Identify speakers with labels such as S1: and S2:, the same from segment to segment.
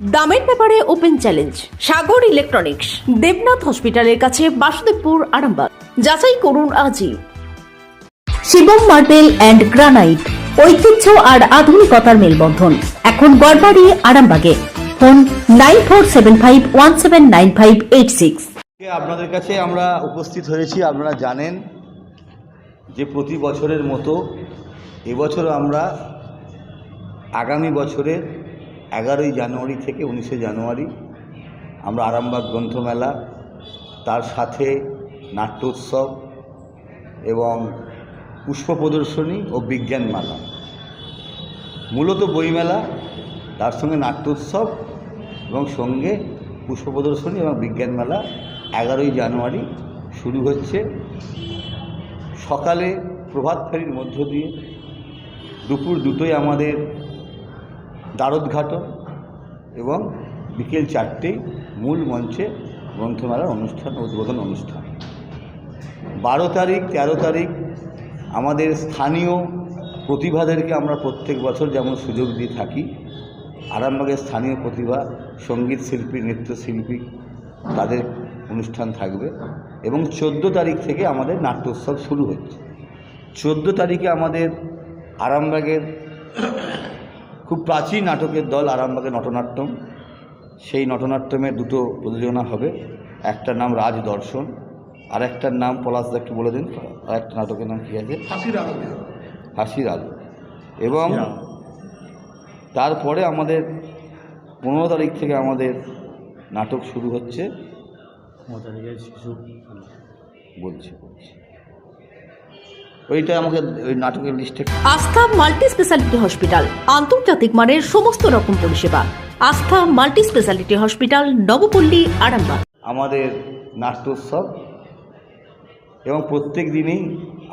S1: দামের ব্যাপারে open challenge, Sagar electronics, Debnath হসপিটালের কাছে বাসুদেবপুর, আরামবাগ। যাচাই করুন আজই। শিবম মার্বেল অ্যান্ড গ্রানাইট, ঐতিহ্য আর আধুনিকতার মেলবন্ধন। এখন গড়বাড়ি, আরামবাগে। Phone nine four seven five one seven nine five eight six.
S2: আপনাদের কাছে আমরা উপস্থিত হয়েছি, আপনারা জানেন যে প্রতি বছরের মতো এবছর আমরা আগামী বছরের এগারোই জানুয়ারি থেকে উনিশে জানুয়ারি আমরা আরামবাগ গ্রন্থমেলা, তার সাথে নাট্যোৎসব এবং পুষ্প প্রদর্শনী ও বিজ্ঞান মেলা মূলত বইমেলা, তার সঙ্গে নাট্যোৎসব এবং সঙ্গে পুষ্প প্রদর্শনী এবং বিজ্ঞান মেলা এগারোই জানুয়ারি শুরু হচ্ছে। সকালে প্রভাত ফেরির মধ্য দিয়ে, দুপুর দুটোই আমাদের দ্বারোদ্ঘাটন এবং বিকেল চারটেই মূল মঞ্চে গ্রন্থমেলার অনুষ্ঠান, উদ্বোধন অনুষ্ঠান। বারো তারিখ, তেরো তারিখ আমাদের স্থানীয় প্রতিভাদেরকে আমরা প্রত্যেক বছর যেমন সুযোগ দিয়ে থাকি, আরামবাগের স্থানীয় প্রতিভা, সংগীত শিল্পী নৃত্যশিল্পী তাদের অনুষ্ঠান থাকবে এবং চোদ্দ তারিখ থেকে আমাদের নাট্যোৎসব শুরু হচ্ছে। চোদ্দ তারিখে আমাদের আরামবাগের খুব প্রাচীন নাটকের দল আরামবাগের নটনাট্যম। সেই নটনাট্যমের দুটো প্রযোজনা হবে। একটার নাম রাজ দর্শন আর একটার নাম পলাশদা একটু বলে দিন আর একটা নাটকের নাম কী আছে?
S3: হাসির আলো।
S2: হাসির আলো। এবং তারপরে আমাদের পনেরো তারিখ থেকে আমাদের নাটক শুরু হচ্ছে।
S3: শিশু
S2: বলছি বলছি। ওইটা আমাকে ওই নাটকের লিস্টে
S1: আস্থা মাল্টি স্পেশালিটি হসপিটাল আন্তর্জাতিক মানের সমস্ত রকম পরিষেবা। Astha multi speciality hospital Nabapalli Arambagh.
S2: আমাদের নাট্যোৎসব এবং প্রত্যেক দিনই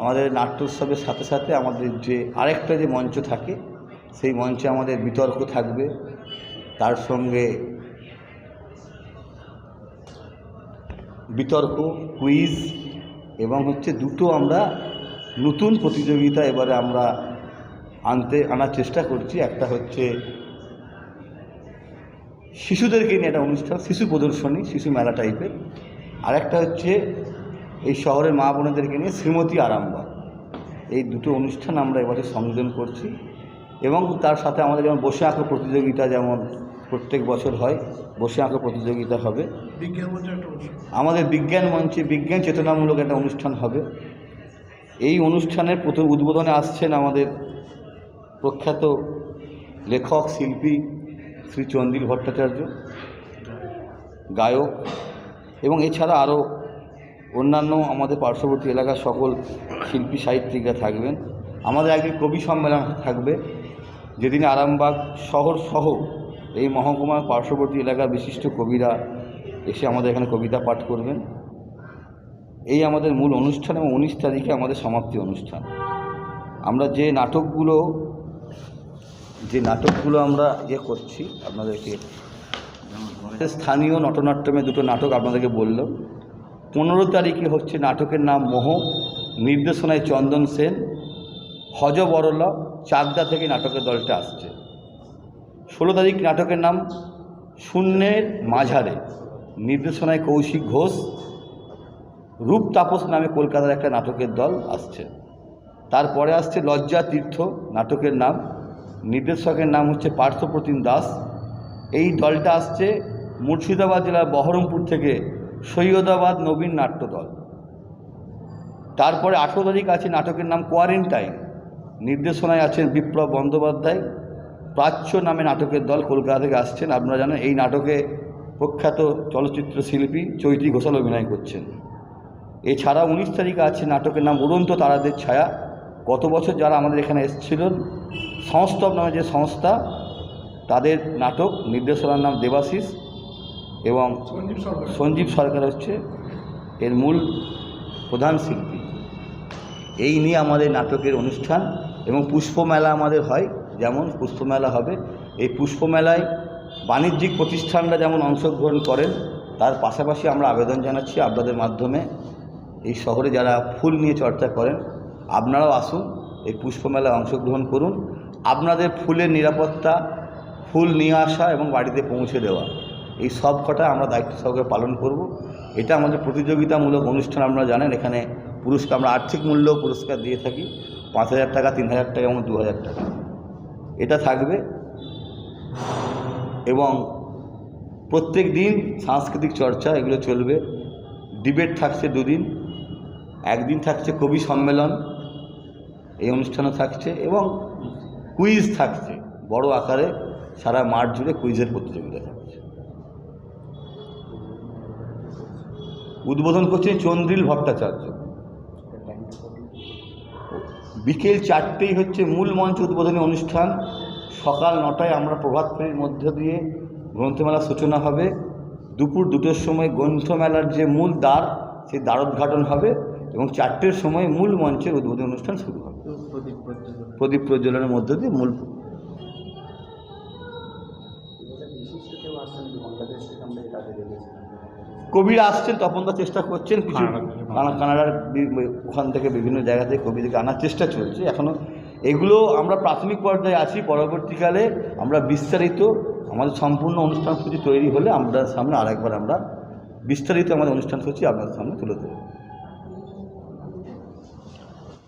S2: আমাদের নাট্যোৎসবের সাথে সাথে আমাদের যে আরেকটা যে মঞ্চ থাকে সেই মঞ্চে আমাদের বিতর্ক থাকবে। তার সঙ্গে বিতর্ক কুইজ এবং হচ্ছে দুটো আমরা নতুন প্রতিযোগিতা এবারে আমরা আনতে আনার চেষ্টা করছি। একটা হচ্ছে শিশুদেরকে নিয়ে একটা অনুষ্ঠান শিশু প্রদর্শনী শিশু মেলা টাইপের আরেকটা হচ্ছে এই শহরের মা বোনেদেরকে নিয়ে শ্রীমতী আরামবাগ। এই দুটো অনুষ্ঠান আমরা এবারে সংযোজন করছি। এবং তার সাথে আমাদের যেমন বসে আঁকো প্রতিযোগিতা যেমন প্রত্যেক বছর হয় বসে আঁকো প্রতিযোগিতা হবে।
S3: বিজ্ঞান মঞ্চে
S2: আমাদের বিজ্ঞান মঞ্চে বিজ্ঞান চেতনামূলক একটা অনুষ্ঠান হবে। এই অনুষ্ঠানের প্রথম উদ্বোধনে আসছেন আমাদের প্রখ্যাত লেখক, শিল্পী শ্রী চন্দিল ভট্টাচার্য, গায়ক এবং এছাড়া আরও অন্যান্য আমাদের পার্শ্ববর্তী এলাকার সকল শিল্পী সাহিত্যিকরা থাকবেন। আমাদের একদিন কবি সম্মেলন থাকবে, যেদিনে আরামবাগ শহর সহ এই মহকুমার পার্শ্ববর্তী এলাকার বিশিষ্ট কবিরা এসে আমাদের এখানে কবিতা পাঠ করবেন। এই আমাদের মূল অনুষ্ঠান এবং উনিশ তারিখে আমাদের সমাপ্তি অনুষ্ঠান। আমরা যে নাটকগুলো যে নাটকগুলো আমরা ইয়ে করছি, আপনাদেরকে স্থানীয় নটনাট্যমে দুটো নাটক আপনাদেরকে বললাম। পনেরো তারিখে হচ্ছে নাটকের নাম মোহ, নির্দেশনায় চন্দন সেন হজ বরলা চাকদা থেকে নাটকের দলটা আসছে। ষোলো তারিখ নাটকের নাম শূন্যের মাঝারে, নির্দেশনায় কৌশিক ঘোষ রূপ তাপস নামে কলকাতার একটা নাটকের দল আসছে। তারপরে আসছে লজ্জা তীর্থ নাটকের নাম। নির্দেশকের নাম হচ্ছে পার্থপ্রতিম দাস। এই দলটা আসছে মুর্শিদাবাদ জেলার বহরমপুর থেকে সৈয়দাবাদ নবীন নাট্য দল। তারপরে আঠেরো তারিখ আছে নাটকের নাম কোয়ারেন্টাইন। নির্দেশনায় আছেন বিপ্লব বন্দ্যোপাধ্যায়। প্রাচ্য নামে নাটকের দল কলকাতা থেকে আসছেন। আপনারা জানেন এই নাটকে প্রখ্যাত চলচ্চিত্র শিল্পী চৈতি ঘোষাল অভিনয় করছেন। এছাড়া উনিশ তারিখে আছে নাটকের নাম উড়ন্ত তারাদের ছায়া। গত বছর যারা আমাদের এখানে এসেছিলেন সংস্তব নামে যে সংস্থা তাদের নাটক নির্দেশনার নাম দেবাশিস এবং
S3: সঞ্জীব সরকার।
S2: সঞ্জীব সরকার হচ্ছে এর মূল প্রধান শিল্পী। এই নিয়ে আমাদের নাটকের অনুষ্ঠান এবং পুষ্পমেলা আমাদের হয় যেমন পুষ্পমেলা হবে। এই পুষ্পমেলায় বাণিজ্যিক প্রতিষ্ঠানরা যেমন অংশগ্রহণ করেন তার পাশাপাশি আমরা আবেদন জানাচ্ছি আপনাদের মাধ্যমে। এই শহরে যারা ফুল নিয়ে চর্চা করেন, আপনারাও আসুন, এই পুষ্পমেলায় অংশগ্রহণ করুন। আপনাদের ফুলের নিরাপত্তা, ফুল নিয়ে আসা এবং বাড়িতে পৌঁছে দেওয়া, এই সব কটা আমরা দায়িত্ব সহকারে পালন করব। এটা আমাদের প্রতিযোগিতামূলক অনুষ্ঠান, আপনারা জানেন, এখানে পুরস্কার, আমরা আর্থিক মূল্য পুরস্কার দিয়ে থাকি, পাঁচ হাজার টাকা, তিন হাজার টাকা এবং দু হাজার টাকা। এটা থাকবে। এবং প্রত্যেক দিন সাংস্কৃতিক চর্চা, এগুলো চলবে। ডিবেট থাকছে দুদিন। একদিন থাকছে কবি সম্মেলন, এই অনুষ্ঠানও থাকছে এবং কুইজ থাকছে। বড় আকারে সারা মাঠ জুড়ে কুইজের প্রতিযোগিতা থাকছে। উদ্বোধন করছেন চন্দ্রিল ভট্টাচার্য। বিকেল চারটেই হচ্ছে মূল মঞ্চ উদ্বোধনী অনুষ্ঠান। সকাল নটায় আমরা প্রভাত ফেরির মধ্য দিয়ে গ্রন্থমেলার সূচনা হবে। দুপুর দুটোর সময় গ্রন্থমেলার যে মূল দ্বার, সেই দ্বারোদ্ঘাটন হবে। এবং চারটের সময় মূল মঞ্চের উদ্বোধন অনুষ্ঠান শুরু হবে। প্রদীপ প্রজ্বলনের মধ্য দিয়ে মূল কবিরা আসছেন তপনদা চেষ্টা করছেন কিছু। কানা- কানাডার ওখান থেকে বিভিন্ন জায়গা থেকে কবিদেরকে আনার চেষ্টা চলছে। এখনও এগুলো আমরা প্রাথমিক পর্যায়ে আছি। পরবর্তীকালে আমরা বিস্তারিত আমাদের সম্পূর্ণ অনুষ্ঠান সূচি তৈরি হলে আমরা সামনে আরেকবার আমরা বিস্তারিত আমাদের অনুষ্ঠান সূচি আপনাদের সামনে তুলে দেবো